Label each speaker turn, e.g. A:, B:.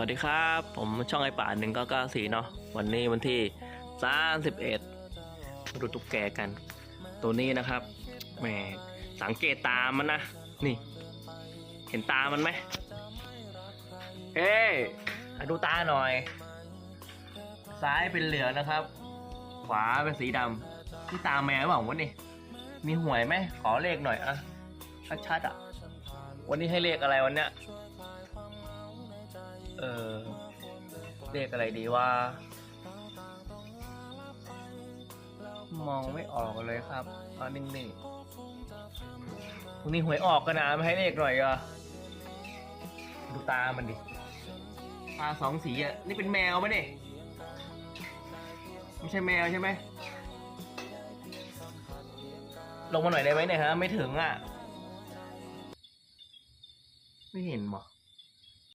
A: วัสดีครับ ผมช่องไอป่าหนึ่งก็เก้าสี่เนาะวันนี้วันที่สามสิบเอ็ดดูตุ๊กแกกัน ตัวนี้นะครับแหมสังเกตตามมันนะนี่ เห็นตามันไหมเอะดูตาหน่อย ซ้ายเป็นเหลืองนะครับ ขวาเป็นสีดำที่ตาแมวเปล่าวะนี่มีหวยไหมขอเลขหน่อยอะชัดๆอะวันนี้ให้เลขอะไรวันเนี้ย เออเลขอะไรดีว่า มองไม่ออกเลยครับเอานิ่งๆพรุ่งนี้หวยออกกันนะมาให้เลขหน่อยอะดูตามันดิ ตาสองสีอะ นี่เป็นแมวปะเนี่ยไม่ใช่แมวใช่ไหม ลงมาหน่อยได้ไหมเนี่ยฮะ ไม่ถึงอะ ไม่เห็นหรอ